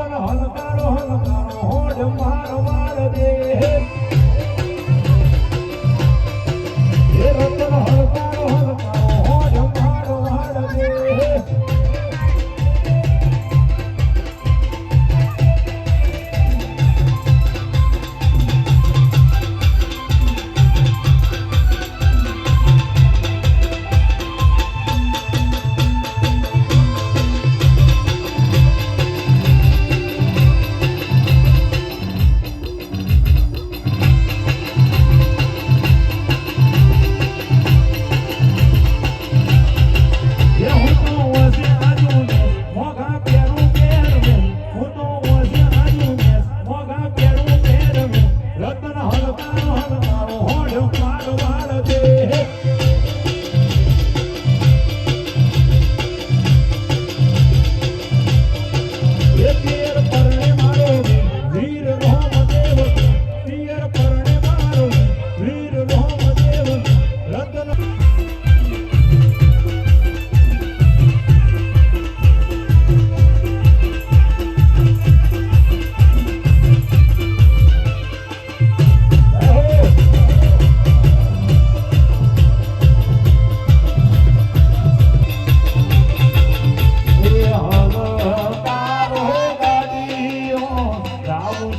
પર હલકારો હલકારો હોડ મારવા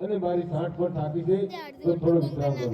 અને મારી સાંઠ પણ થાકી છે તો થોડો વિશ્રામ કરો.